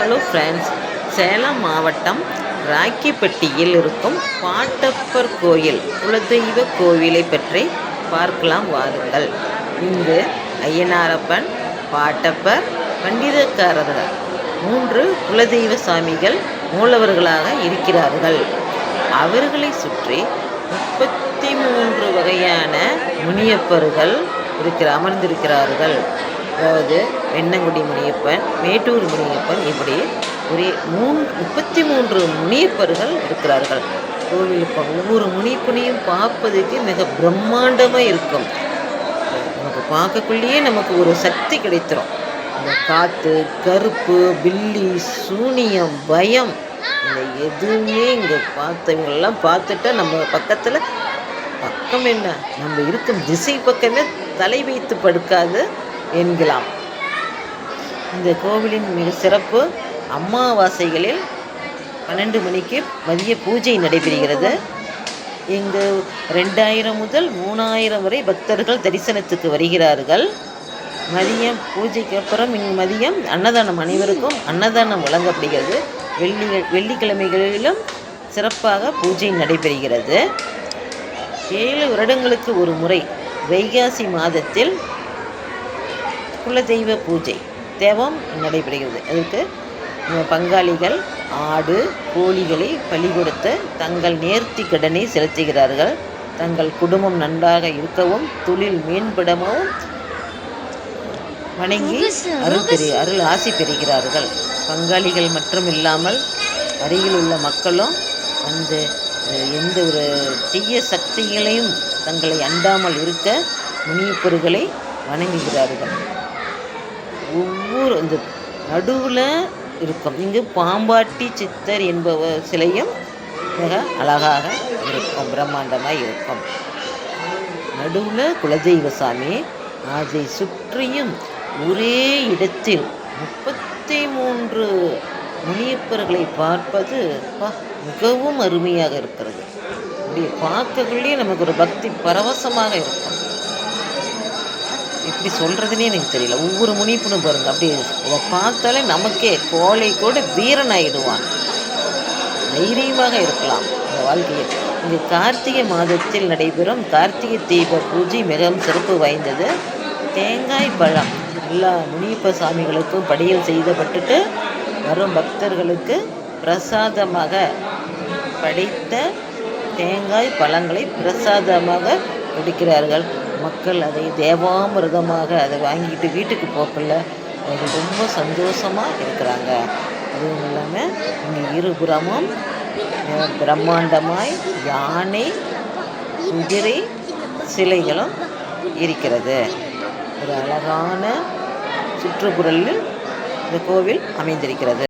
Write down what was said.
Hello friends Salem மாவட்டம் ராக்கிப்பட்டியில் இருக்கும் பாட்டப்பர் கோயில் குலதெய்வ கோவிலை பற்றி பார்க்கலாம் வாருங்கள். இங்கு ஐயனாரப்பன் பாட்டப்பர் பண்டிதக்காரர்கள் மூன்று குலதெய்வ சாமிகள் மூலவர்களாக இருக்கிறார்கள். அவர்களை சுற்றி முப்பத்தி மூன்று வகையான முனியப்பர்கள் இருக்கிற அமர்ந்திருக்கிறார்கள். அதாவது வெண்ணங்குடி முனியப்பன் மேட்டூர் முனியப்பன் இப்படி ஒரே மூன் முப்பத்தி மூன்று முனியப்பர்கள் இருக்கிறார்கள். கோவிலுக்கு ஒவ்வொரு முனிப்புனையும் பார்ப்பதற்கு மிக பிரம்மாண்டமாக இருக்கும். நமக்கு பார்க்கக்குள்ளேயே நமக்கு ஒரு சக்தி கிடைத்திரும். இந்த காற்று கருப்பு பில்லி சூனியம் பயம் இந்த எதுவுமே இங்கே பார்த்தவங்களெல்லாம் பார்த்துட்டா நம்ம பக்கத்தில் பக்கம் என்ன? நம்ம இருக்கும் திசை பக்கமே தலை வைத்து படுக்காது என்கலாம் இந்த கோவிலின் மிக சிறப்பு அமாவாசைகளில் பன்னெண்டு மணிக்கு மதிய பூஜை நடைபெறுகிறது. இங்கு ரெண்டாயிரம் முதல் மூணாயிரம் வரை பக்தர்கள் தரிசனத்துக்கு வருகிறார்கள். மதியம் பூஜைக்கு அப்புறம் இங்கு மதியம் அன்னதானம் அனைவருக்கும் அன்னதானம் வழங்கப்படுகிறது. வெள்ளி வெள்ளிக்கிழமைகளிலும் சிறப்பாக பூஜை நடைபெறுகிறது. ஏழு வருடங்களுக்கு ஒரு முறை வைகாசி மாதத்தில் குலதெய்வ பூஜை. தேவம் நடைபெறுகிறது. அதற்கு பங்காளிகள் ஆடு கோழிகளை பலி கொடுத்து தங்கள் நேர்த்தி கடனை செலுத்துகிறார்கள். தங்கள் குடும்பம் நன்றாக இருக்கவும் தொழில் மேம்படவும் வணங்கி அருள் பெறு அருள் ஆசி பெறுகிறார்கள். பங்காளிகள் மட்டும் இல்லாமல் அருகில் உள்ள மக்களும் அந்த எந்த ஒரு தீய சக்திகளையும் தங்களை அண்டாமல் இருக்க முனியப்பொருகளை வணங்குகிறார்கள். ஒவ்வொரு இந்த நடுவில் இருக்கும். இங்கு பாம்பாட்டி சித்தர் என்பவர் சிலையும் மிக அழகாக இருக்கும் பிரம்மாண்டமாக இருக்கும். நடுவில் குலதெய்வ சாமி அதை சுற்றியும் ஒரே இடத்தில் முப்பத்தி மூன்று முனியப்பர்களை பார்ப்பது மிகவும் அருமையாக இருக்கிறது. அப்படி பார்க்கக்குள்ளேயே நமக்கு ஒரு பக்தி பரவசமாக இருக்கும். எப்படி சொல்கிறதுனே எனக்கு தெரியல. ஒவ்வொரு முனிப்புனும் பாருங்க அப்படி இதை பார்த்தாலே நமக்கே கோழை கூட வீரன் ஆயிடுவான் தைரியமாக இருக்கலாம். இந்த வாழ்க்கையில் இங்கு கார்த்திகை மாதத்தில் நடைபெறும் கார்த்திகை தீப பூஜை மிகவும் சிறப்பு வாய்ந்தது. தேங்காய் பழம். எல்லா முனியப்ப சாமிகளுக்கும் படியல் செய்தப்பட்டுட்டு வரும் பக்தர்களுக்கு பிரசாதமாக படைத்த தேங்காய் பழங்களை பிரசாதமாக வெடிக்கிறார்கள் மக்கள் அதை தேவாமிரதமாக அதை வாங்கிட்டு வீட்டுக்கு போக்கல அவர்கள் ரொம்ப சந்தோஷமாக இருக்கிறாங்க. அதுவும் இல்லாமல் இங்கே இருபுறமும் பிரம்மாண்டமாய் யானை குதிரை சிலைகளும் இருக்கிறது. ஒரு அழகான சுற்றுப்புறலில் இந்த கோவில் அமைந்திருக்கிறது.